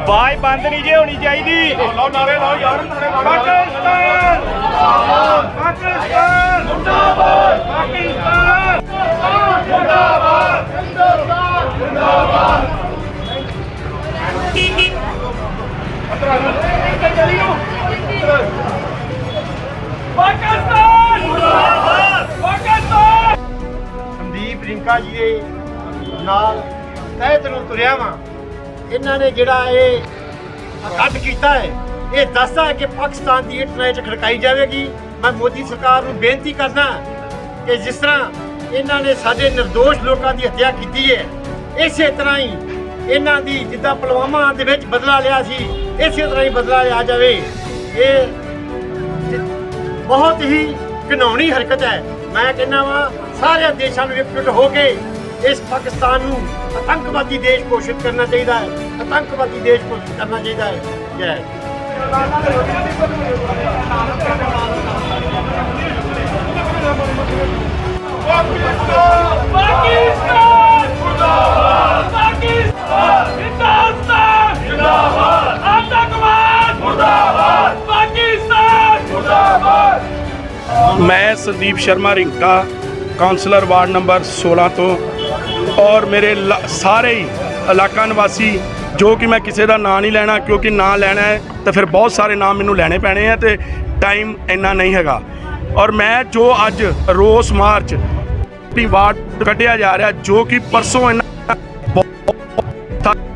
ਆਵਾਜ਼ ਬੰਦ ਨਹੀਂ ਜੇ ਹੋਣੀ ਚਾਹੀਦੀ। ਲਾਓ ਨਾਰੇ ਲਾਓ ਯਾਰ ਪਾਕਿਸਤਾਨ! ਪਾਕਿਸਤਾਨ! ਮੁਰਦਾਬਾਦ! ਪਾਕਿਸਤਾਨ! ਮੁਰਦਾਬਾਦ! ਪਾਕਿਸਤਾਨ ਮੁਰਦਾਬਾਦ! ਪਾਕਿਸਤਾਨ ਸੰਦੀਪ ਰਿੰਕਾ ਜੀ ਦੇ ਨਾਲ ਤਹਿਤ ਨੂੰ ਤੁਰਿਆ ਵਾਂ। ਇਹਨਾਂ ਨੇ ਜਿਹੜਾ ਇਹ ਕੱਟ ਕੀਤਾ ਹੈ, ਇਹ ਦੱਸਦਾ ਹੈ ਕਿ ਪਾਕਿਸਤਾਨ ਦੀ ਇੰਟਰਨੈਟ ਖੜਕਾਈ ਜਾਵੇਗੀ। ਮੈਂ ਮੋਦੀ ਸਰਕਾਰ ਨੂੰ ਬੇਨਤੀ ਕਰਦਾ ਕਿ ਜਿਸ ਤਰ੍ਹਾਂ ਇਹਨਾਂ ਨੇ ਸਾਡੇ નિર્ਦੋਸ਼ ਲੋਕਾਂ ਦੀ ਹੱਤਿਆ ਕੀਤੀ ਹੈ, ਇਸੇ ਤਰ੍ਹਾਂ ਹੀ ਇਹਨਾਂ ਦੀ ਜਿੱਦਾਂ ਪੁਲਵਾਮਾ ਦੇ ਵਿੱਚ ਬਦਲਾ ਲਿਆ ਸੀ, ਇਸੇ ਤਰ੍ਹਾਂ ਹੀ ਬਦਲਾ ਲਿਆ ਜਾਵੇ। ਇਹ ਬਹੁਤ ਹੀ ਘਿਨਾਉਣੀ ਹਰਕਤ ਹੈ। ਮੈਂ ਕਹਿੰਦਾ ਵਾਂ ਸਾਰੇ ਦੇਸ਼ਾਂ ਨੂੰ ਇਕਜੁੱਟ ਹੋ ਕੇ ਇਸ ਪਾਕਿਸਤਾਨ ਨੂੰ ਆਤੰਕਵਾਦੀ ਦੇਸ਼ ਘੋਸ਼ਿਤ ਕਰਨਾ ਚਾਹੀਦਾ ਹੈ। ਆਤੰਕਵਾਦੀ ਦੇਸ਼ ਘੋਸ਼ਿਤ ਕਰਨਾ ਚਾਹੀਦਾ ਹੈ। ਜੈ ਪਾਕਿਸਤਾਨ ਮੁਰਦਾਬਾਦ ਪਾਕਿਸਤਾਨ ਹਿੰਦੁਸਤਾਨ ਜਿੰਦਾਬਾਦ ਆਤੰਕਵਾਦ ਮੁਰਦਾਬਾਦ ਪਾਕਿਸਤਾਨ ਮੁਰਦਾਬਾਦ ਮੈਂ Sandeep Sharma Rinka councillor ward number 16 ਤੋਂ ਔਰ ਮੇਰੇ ਲ- ਸਾਰੇ ਹੀ ਇਲਾਕਾ ਨਿਵਾਸੀ, ਜੋ ਕਿ ਮੈਂ ਕਿਸੇ ਦਾ ਨਾਂ ਨਹੀਂ ਲੈਣਾ, ਕਿਉਂਕਿ ਨਾਂ ਲੈਣਾ ਹੈ, ਤਾਂ ਫਿਰ ਬਹੁਤ ਸਾਰੇ ਨਾਮ ਮੈਨੂੰ ਲੈਣੇ ਪੈਣੇ ਆ ਤੇ ਟਾਈਮ ਇੰਨਾ ਨਹੀਂ ਹੈਗਾ। ਔਰ ਮੈਂ ਜੋ ਅੱਜ ਰੋਸ ਮਾਰਚ ਦੀ ਵਾਰਡ ਕੱਢਿਆ ਜਾ ਰਿਹਾ, ਜੋ ਕਿ ਪਰਸੋਂ ਇਹਨਾਂ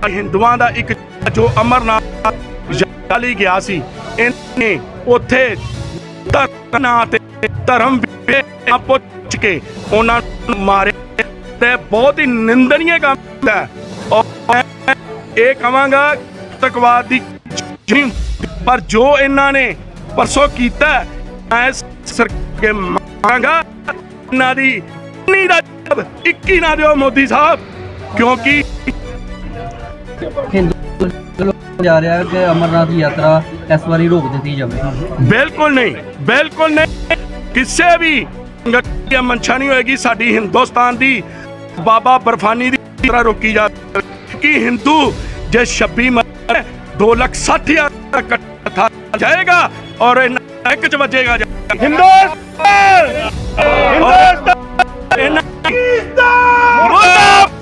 ਹਿੰਦੂਆਂ ਦਾ ਇੱਕ ਜੋ ਅਮਰਨਾਥ ਜਾਲੀ ਗਿਆ ਸੀ, ਇਹਨੇ ਉੱਥੇ ਧਰਨਾ ਨਾਂ ਤੇ ਧਰਮ ਪੁੱਛ ਕੇ ਉਹਨਾਂ ਨੂੰ ਮਾਰੇ ਤੇ ਬਹੁਤ ਹੀ ਨਿੰਦਨੀय ਕੰਮ ਹੈ। ਔਰ ਇਹ ਕਵਾਂਗਾ ਤਕਵਾਦ ਦੀ ਪਰ ਜੋ ਇਹਨਾਂ ਨੇ ਪਰਸੋਂ ਕੀਤਾ ਮੈਂ ਸਰਕੇ ਮੰਗਾਂਗਾ ਇਹਨਾਂ ਦੀ ਨਹੀਂ ਦਾ ਜਵਾਬ 21 ਨਾ ਦਿਓ ਮੋਦੀ ਸਾਹਿਬ ਕਿਉਂਕਿ ਜਾ ਰਿਹਾ ਹੈ ਕਿ ਅਮਰਨਾਥ ਦੀ ਯਾਤਰਾ ਇਸ ਵਾਰੀ ਰੋਕ ਦਿੱਤੀ ਜਾਵੇ। ਬਿਲਕੁਲ ਨਹੀਂ ਬਿਲਕੁਲ ਨਹੀਂ। ਕਿਸੇ ਵੀ ਮਨਸ਼ਾ ਨਹੀਂ ਹੋਏਗੀ ਸਾਡੀ ਹਿੰਦੁਸਤਾਨ ਦੀ ਬਾਬਾ ਬਰਫਾਨੀ ਦੀ ਤਰ੍ਹਾਂ ਰੋਕੀ ਜਾ ਕਿ ਹਿੰਦੂ ਜੇ 26 ਮਰ 2 ਲੱਖ 60 ਹਜ਼ਾਰ ਇਕੱਠਾ ਜਾਏਗਾ ਔਰ ਇਹਨਾਂ ਇੱਕ ਚ ਵੱਜੇਗਾ ਹਿੰਦੁਸਤਾਨ ਹਿੰਦੁਸਤਾਨ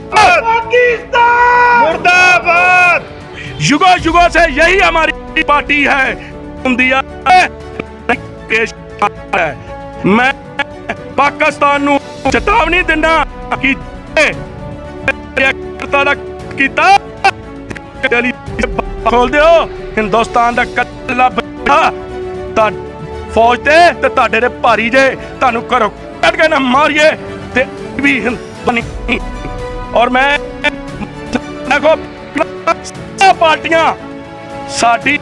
मुर्दाबाद मुर्दाबाद युगो युगो से यही हमारी पार्टी है दिया है मैं ਪਾਕਿਸਤਾਨ ਨੂੰ ਚੇਤਾਵਨੀ ਦਿੰਦਾ ਕਿ ਕਰਤਾ ਕੀਤਾ। ਚਲੀ ਖੋਲ ਦਿਓ। ਹਿੰਦੁਸਤਾਨ ਦਾ ਕੱਲਾ ਬੱਚਾ ਤਾਂ ਫੌਜ ਤੇ ਤੇ ਤੁਹਾਡੇ ਦੇ ਭਾਰੀ ਜੇ। ਤੁਹਾਨੂੰ ਘਰੋਂ ਕੱਢ ਕੇ ਨਾ ਮਾਰੀਏ। ਤੇ ਵੀ ਹਿੰਦੁਸਤਾਨੀ। ਔਰ ਮੈਂ ਦੇਖੋ ਪਾਰਟੀਆਂ। ਸਾਡੀ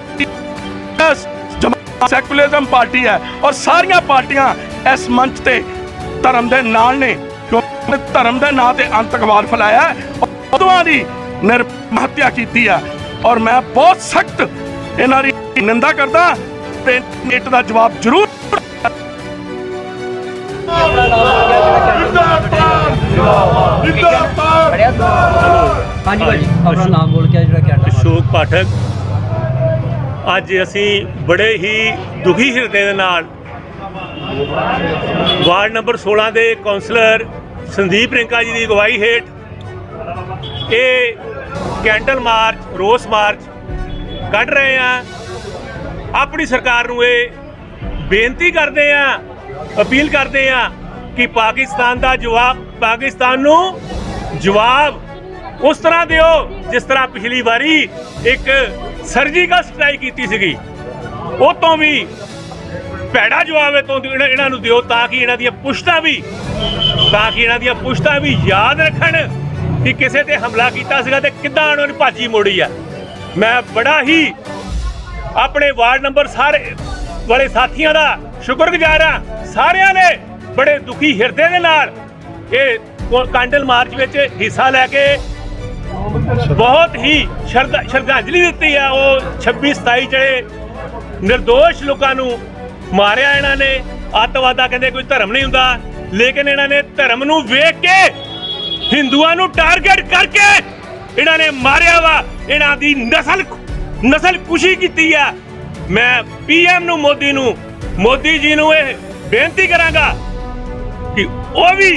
ਜਮਾ ਸੈਕੂਲਰਿਜ਼ਮ ਪਾਰਟੀ ਹੈ। ਔਰ ਸਾਰੀਆਂ ਪਾਰਟੀਆਂ ਇਸ ਮੰਚ ਤੇ ਧਰਮ ਦੇ ਨਾਲ ਨੇ। ਕਿਉਂਕਿ ਧਰਮ ਦੇ ਨਾਂ ਤੇ ਅੰਤਕਵਾਦ ਫੈਲਾਇਆ ਉਦੋਂਾਂ ਦੀ ਨਿਰਮਹੱਤਿਆ ਕੀਤੀ ਹੈ। ਔਰ ਮੈਂ ਬਹੁਤ ਸਖਤ ਇਹਨਾਂ ਦੀ ਨਿੰਦਾ ਕਰਦਾ ਤੇ ਨੇਟ ਦਾ ਜਵਾਬ ਜ਼ਰੂਰ ਹਾਂਜੀ ਭਾਜੀ ਆਪਣਾ ਨਾਮ ਬੋਲ ਕੇ ਜਿਹੜਾ ਕਹਿਣਾ ਅਸ਼ੋਕ ਪਾਠਕ। ਅੱਜ ਅਸੀਂ ਬੜੇ ਹੀ ਦੁਖੀ ਹਿਰਦੇ ਦੇ ਨਾਲ ਵਾਰਡ ਨੰਬਰ 16 ਦੇ ਕਾਉਂਸਲਰ ਸੰਦੀਪ ਰਿੰਕਾ ਜੀ ਦੀ ਅਗਵਾਈ ਹੇਠ ਇਹ ਕੈਂਡਲ ਮਾਰਚ, ਰੋਸ ਮਾਰਚ ਕੱਢ ਰਹੇ ਆ ਆਪਣੀ ਸਰਕਾਰ ਨੂੰ ਇਹ ਬੇਨਤੀ ਕਰਦੇ ਆ ਅਪੀਲ ਕਰਦੇ ਆ ਕਿ ਪਾਕਿਸਤਾਨ ਦਾ ਜਵਾਬ, ਪਾਕਿਸਤਾਨ ਨੂੰ ਜਵਾਬ ਉਸ ਤਰ੍ਹਾਂ ਦਿਓ ਜਿਸ ਤਰ੍ਹਾਂ ਪਿਛਲੀ ਵਾਰੀ ਇੱਕ ਸਰਜੀਕਲ ਸਟ੍ਰਾਈਕ ਕੀਤੀ ਸੀਗੀ। ਉਹ ਤੋਂ ਵੀ ਭੈੜਾ ਜਵਾਬ ਇਹ ਤੋਂ ਇਹਨਾਂ ਇਹਨਾਂ ਨੂੰ ਦਿਓ ਤਾਂ ਕਿ ਇਹਨਾਂ ਦੀਆਂ ਪੁਸ਼ਤਾਂ ਵੀ ਤਾਂ ਕਿ ਇਹਨਾਂ ਦੀਆਂ ਪੁਸ਼ਤਾਂ ਵੀ ਯਾਦ ਰੱਖਣ ਕਿ ਕਿਸੇ ਤੇ ਹਮਲਾ ਕੀਤਾ ਸੀਗਾ ਤੇ ਕਿੱਦਾਂ ਉਹਨਾਂ ਨੇ ਭਾਜੀ ਮੋੜੀ ਆ। ਮੈਂ ਬੜਾ ਹੀ ਆਪਣੇ ਵਾਰਡ ਨੰਬਰ ਸਾਰੇ ਵਾਲੇ ਸਾਥੀਆਂ ਦਾ ਸ਼ੁਕਰਗੁਜ਼ਾਰ ਹਾਂ। ਸਾਰਿਆਂ ਨੇ ਬੜੇ ਦੁਖੀ ਹਿਰਦੇ ਦੇ ਨਾਲ ਇਹ ਕਾਂਡਲ ਮਾਰਚ ਵਿੱਚ ਹਿੱਸਾ ਲੈ ਕੇ ਬਹੁਤ ਹੀ ਸ਼ਰਧਾ ਸ਼ਰਧਾਂਜਲੀ ਦਿੱਤੀ ਆ। ਉਹ 26 27 ਜਿਹੜੇ નિર્ਦੋਸ਼ ਲੋਕਾਂ ਨੂੰ ਮਾਰਿਆ ਇਹਨਾਂ ਨੇ। ਅੱਤਵਾਦਾ ਕਹਿੰਦੇ ਕੋਈ ਧਰਮ ਨਹੀਂ ਹੁੰਦਾ। ਲੇਕਿਨ ਇਹਨਾਂ ਨੇ ਧਰਮ ਨੂੰ ਵੇਖ ਕੇ ਹਿੰਦੂਆਂ ਨੂੰ ਟਾਰਗੇਟ ਕਰਕੇ ਇਹਨਾਂ ਨੇ ਮਾਰਿਆ ਵਾ। ਇਹਨਾਂ ਦੀ ਨਸਲ ਨਸਲ ਕੁਸ਼ੀ ਕੀਤੀ ਆ। ਮੈਂ ਪੀਐਮ ਨੂੰ, ਮੋਦੀ ਨੂੰ, ਮੋਦੀ ਜੀ ਨੂੰ ਇਹ ਬੇਨਤੀ ਕਰਾਂਗਾ ਕਿ ਉਹ ਵੀ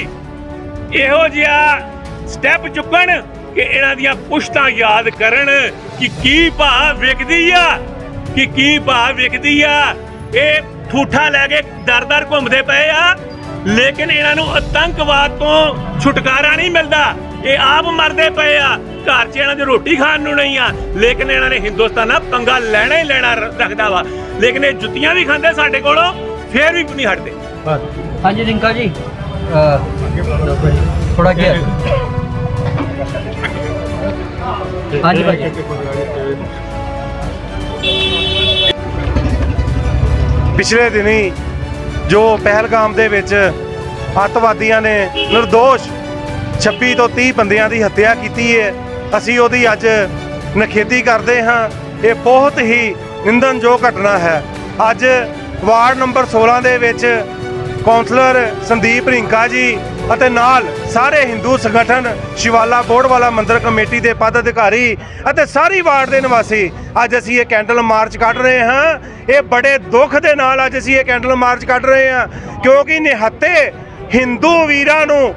ਇਹੋ ਜਿਹਾ ਸਟੈਪ ਚੁੱਕਣ ਕਿ ਇਹਨਾਂ ਦੀਆਂ ਪੁਸ਼ਤਾਂ ਯਾਦ ਕਰਨ ਕਿ ਕੀ ਭਾਅ ਵਿਕਦੀ ਆ, ਕਿ ਕੀ ਭਾ ਵਿਕਦੀ ਆ। ਇਹ ਠੂਠਾ ਲੈ ਕੇ ਦਰ-ਦਰ ਘੁੰਮਦੇ ਪਏ ਆ। ਲੇਕਿਨ ਇਹਨਾਂ ਨੂੰ ਆਤੰਕਵਾਦ ਤੋਂ ਛੁਟਕਾਰਾ ਨਹੀਂ ਮਿਲਦਾ। ਇਹ ਆਪ ਮਰਦੇ ਪਏ ਆ। ਘਰ 'ਚ ਇਹਨਾਂ ਦੀ ਰੋਟੀ ਖਾਣ ਨੂੰ ਨਹੀਂ ਆ। ਲੇਕਿਨ ਇਹਨਾਂ ਨੇ ਹਿੰਦੁਸਤਾਨ ਨਾਲ ਪੰਗਾ ਲੈਣਾ ਹੀ ਲੈਣਾ ਰੱਖਦਾ ਵਾ। ਲੇਕਿਨ ਇਹ ਜੁੱਤੀਆਂ ਵੀ ਖਾਂਦੇ ਸਾਡੇ ਕੋਲੋਂ, ਫੇਰ ਵੀ ਨਹੀਂ ਹਟਦੇ। ਹਾਂਜੀ, ਰਿੰਕਾ ਜੀ। ਥੋੜਾ ਅੱਗੇ ਹਾਂਜੀ, ਭਾਜੀ। ਪਿਛਲੇ ਦਿਨੀ ਜੋ ਪਹਿਲਗਾਮ ਦੇ ਵਿੱਚ ਅੱਤਵਾਦੀਆਂ ਨੇ નિર્ਦੋਸ਼ 26 ਤੋਂ 30 ਬੰਦਿਆਂ ਦੀ ਹੱਤਿਆ ਕੀਤੀ ਹੈ ਅਸੀਂ ਉਹਦੀ ਅੱਜ ਨਖੇਦੀ ਕਰਦੇ ਹਾਂ। ਇਹ ਬਹੁਤ ਹੀ ਨਿੰਦਨਯੋਗ ਘਟਨਾ ਹੈ। ਅੱਜ ਵਾਰਡ ਨੰਬਰ 16 ਦੇ ਵਿੱਚ ਕੌਂਸਲਰ ਸੰਦੀਪ ਰਿੰਕਾ ਜੀ ਅਤੇ ਨਾਲ ਸਾਰੇ ਹਿੰਦੂ ਸੰਗਠਨ ਸ਼ਿਵਾਲਾ ਬੋਰਡ ਵਾਲਾ ਮੰਦਿਰ ਕਮੇਟੀ ਦੇ ਪਦ ਅਧਿਕਾਰੀ ਅਤੇ ਸਾਰੀ ਵਾਰਡ ਦੇ ਨਿਵਾਸੀ, ਅੱਜ ਅਸੀਂ ਇਹ ਕੈਂਡਲ ਮਾਰਚ ਕੱਢ ਰਹੇ ਹਾਂ। ਇਹ ਬੜੇ ਦੁੱਖ ਦੇ ਨਾਲ ਅੱਜ ਅਸੀਂ ਇਹ ਕੈਂਡਲ ਮਾਰਚ ਕੱਢ ਰਹੇ ਹਾਂ, ਕਿਉਂਕਿ ਨਿਹੱਤੇ ਹਿੰਦੂ ਵੀਰਾਂ ਨੂੰ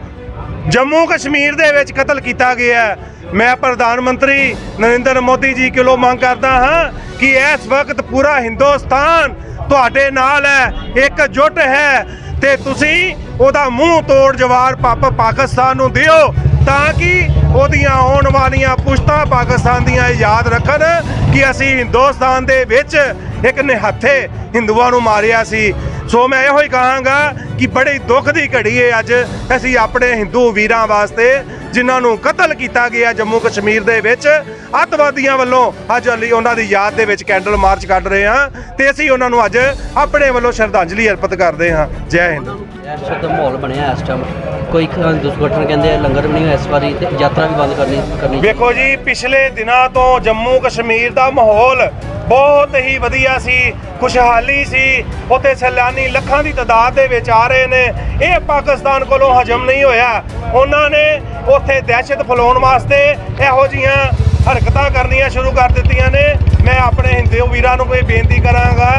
ਜੰਮੂ ਕਸ਼ਮੀਰ ਦੇ ਵਿੱਚ ਕਤਲ ਕੀਤਾ ਗਿਆ ਮੈਂ ਪ੍ਰਧਾਨ ਮੰਤਰੀ ਨਰਿੰਦਰ ਮੋਦੀ ਜੀ ਕੋਲੋਂ ਮੰਗ ਕਰਦਾ ਹਾਂ ਕਿ ਇਸ ਵਕਤ ਪੂਰਾ ਹਿੰਦੁਸਤਾਨ ਤੁਹਾਡੇ ਨਾਲ ਹੈ ਇੱਕ ਜੁੱਟ ਹੈ। ਤੇ ਤੁਸੀਂ ਉਹਦਾ ਮੂੰਹ ਤੋੜ ਜਵਾਬ ਪੱਪ ਪਾਕਿਸਤਾਨ ਨੂੰ ਦਿਓ ਤਾਂ ਕਿ ਉਹਦੀਆਂ ਆਉਣ ਵਾਲੀਆਂ ਪੁਸ਼ਤਾਂ ਪਾਕਿਸਤਾਨ ਦੀਆਂ ਯਾਦ ਰੱਖਣ ਕਿ ਅਸੀਂ ਹਿੰਦੁਸਤਾਨ ਦੇ ਵਿੱਚ ਇੱਕ ਨਿਹੱਥੇ ਹਿੰਦੂਆਂ ਨੂੰ ਮਾਰਿਆ ਸੀ। ਸੋ ਮੈਂ ਇਹੋ ਹੀ ਕਹਾਂਗਾ ਕਿ ਬੜੀ ਦੁੱਖ ਦੀ ਘੜੀ ਹੈ ਅੱਜ ਅਸੀਂ ਆਪਣੇ ਹਿੰਦੂ ਵੀਰਾਂ ਵਾਸਤੇ ਜਿਨ੍ਹਾਂ ਨੂੰ ਕਤਲ ਕੀਤਾ ਗਿਆ ਜੰਮੂ ਕਸ਼ਮੀਰ ਦੇ ਵਿੱਚ, ਅੱਤਵਾਦੀਆਂ ਵੱਲੋਂ ਅੱਜ ਲਈ ਉਹਨਾਂ ਦੀ ਯਾਦ ਦੇ ਵਿੱਚ ਕੈਂਡਲ ਮਾਰਚ ਕੱਢ ਰਹੇ ਹਾਂ ਤੇ ਅਸੀਂ ਉਹਨਾਂ ਨੂੰ ਅੱਜ ਆਪਣੇ ਵੱਲੋਂ ਸ਼ਰਧਾਂਜਲੀ ਅਰਪਿਤ ਕਰਦੇ ਹਾਂ। ਜੈ ਹਿੰਦ। ਦਹਿਸ਼ਤ ਮਾਹੌਲ ਬਣਿਆ ਇਸ ਟਾਈਮ ਕੋਈ ਹਿੰਦੂ ਕਹਿੰਦੇ ਆ, ਲੰਗਰ ਵੀ ਨਹੀਂ ਹੋਇਆ ਇਸ ਵਾਰੀ ਤੇ ਯਾਤਰਾ ਵੀ ਬੰਦ ਕਰਨੀ ਕਰਨੀ ਵੇਖੋ ਜੀ, ਪਿਛਲੇ ਦਿਨਾਂ ਤੋਂ ਜੰਮੂ ਕਸ਼ਮੀਰ ਦਾ ਮਾਹੌਲ ਬਹੁਤ ਹੀ ਵਧੀਆ ਸੀ, ਖੁਸ਼ਹਾਲੀ ਸੀ, ਉੱਥੇ ਸੈਲਾਨੀ ਲੱਖਾਂ ਦੀ ਤਾਦਾਦ ਦੇ ਵਿੱਚ ਆ ਰਹੇ ਨੇ। ਇਹ ਪਾਕਿਸਤਾਨ ਕੋਲੋਂ ਹਜਮ ਨਹੀਂ ਹੋਇਆ। ਉਹਨਾਂ ਨੇ ਉੱਥੇ ਦਹਿਸ਼ਤ ਫੈਲਾਉਣ ਵਾਸਤੇ ਇਹੋ ਜੀਆਂ ਹਰਕਤਾਂ ਕਰਨੀਆਂ ਸ਼ੁਰੂ ਕਰ ਦਿੱਤੀਆਂ ਨੇ। ਮੈਂ ਆਪਣੇ ਹਿੰਦੂ ਵੀਰਾਂ ਨੂੰ ਕੋਈ ਬੇਨਤੀ ਕਰਾਂਗਾ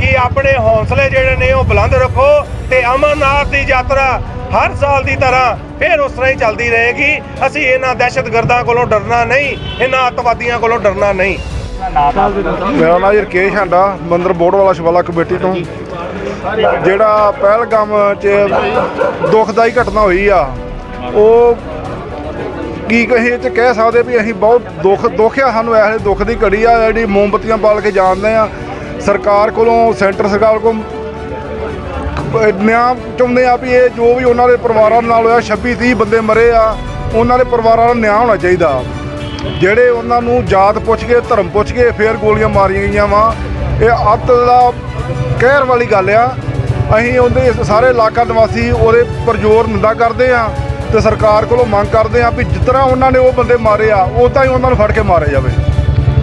ਕਿ ਆਪਣੇ ਹੌਸਲੇ ਜਿਹੜੇ ਨੇ ਉਹ ਬੁਲੰਦ ਰੱਖੋ ਤੇ ਅਮਰਨਾਥ ਦੀ ਯਾਤਰਾ ਹਰ ਸਾਲ ਦੀ ਤਰ੍ਹਾਂ ਫਿਰ ਉਸ ਤਰ੍ਹਾਂ ਹੀ ਚੱਲਦੀ ਰਹੇਗੀ। ਅਸੀਂ ਇਹਨਾਂ ਦਹਿਸ਼ਤਗਰਦਾਂ ਕੋਲੋਂ ਡਰਨਾ ਨਹੀਂ, ਇਹਨਾਂ ਅੱਤਵਾਦੀਆਂ ਕੋਲੋਂ ਡਰਨਾ ਨਹੀਂ। ਮੇਰਾ ਨਾਮ ਰਕੇਸ਼ ਹਾਂਡਾ ਮੰਦਰ ਬੋਰਡ ਵਾਲਾ ਸ਼ਿਵਾਲਾ ਕਮੇਟੀ ਤੋਂ। ਜਿਹੜਾ ਪਹਿਲਗਾਮ 'ਚ ਦੁਖਦਾਈ ਘਟਨਾ ਹੋਈ ਆ, ਉਹ ਕੀ ਕਹੇ 'ਚ ਕਹਿ ਸਕਦੇ ਵੀ ਅਸੀਂ ਬਹੁਤ ਦੁੱਖ ਦੁੱਖ ਆ, ਸਾਨੂੰ ਇਹੋ ਦੁੱਖ ਦੀ ਘੜੀ ਆ, ਜਿਹੜੀ ਮੋਮਬਤੀਆਂ ਬਾਲ ਕੇ ਜਾਣਦੇ ਆ। ਸਰਕਾਰ ਕੋਲੋਂ, ਸੈਂਟਰ ਸਰਕਾਰ ਕੋਲੋਂ ਨਿਆਂ ਚਾਹੁੰਦੇ ਆ ਵੀ ਇਹ ਜੋ ਵੀ ਉਹਨਾਂ ਦੇ ਪਰਿਵਾਰਾਂ ਨਾਲ ਹੋਇਆ 26 30 ਬੰਦੇ ਮਰੇ ਆ, ਉਹਨਾਂ ਦੇ ਪਰਿਵਾਰਾਂ ਨਾਲ ਨਿਆਂ ਹੋਣਾ ਚਾਹੀਦਾ। ਜਿਹੜੇ ਉਹਨਾਂ ਨੂੰ ਜਾਤ ਪੁੱਛ ਕੇ ਧਰਮ ਪੁੱਛ ਕੇ ਫੇਰ ਗੋਲੀਆਂ ਮਾਰੀਆਂ ਗਈਆਂ ਵਾ, ਇਹ ਅੱਤ ਦਾ ਕਹਿਰ ਵਾਲੀ ਗੱਲ ਆ। ਅਸੀਂ ਉਹਦੇ ਸਾਰੇ ਇਲਾਕਾ ਨਿਵਾਸੀ ਉਹਦੇ ਪਰਜੋਰ ਨਿੰਦਾ ਕਰਦੇ ਆ ਤੇ ਸਰਕਾਰ ਕੋਲੋਂ ਮੰਗ ਕਰਦੇ ਆ ਵੀ ਜਿਸ ਤਰ੍ਹਾਂ ਉਹਨਾਂ ਨੇ ਉਹ ਬੰਦੇ ਮਾਰੇ ਆ, ਉਹ ਤਾਂ ਹੀ ਉਹਨਾਂ ਨੂੰ ਫੜ ਕੇ ਮਾਰਿਆ ਜਾਵੇ।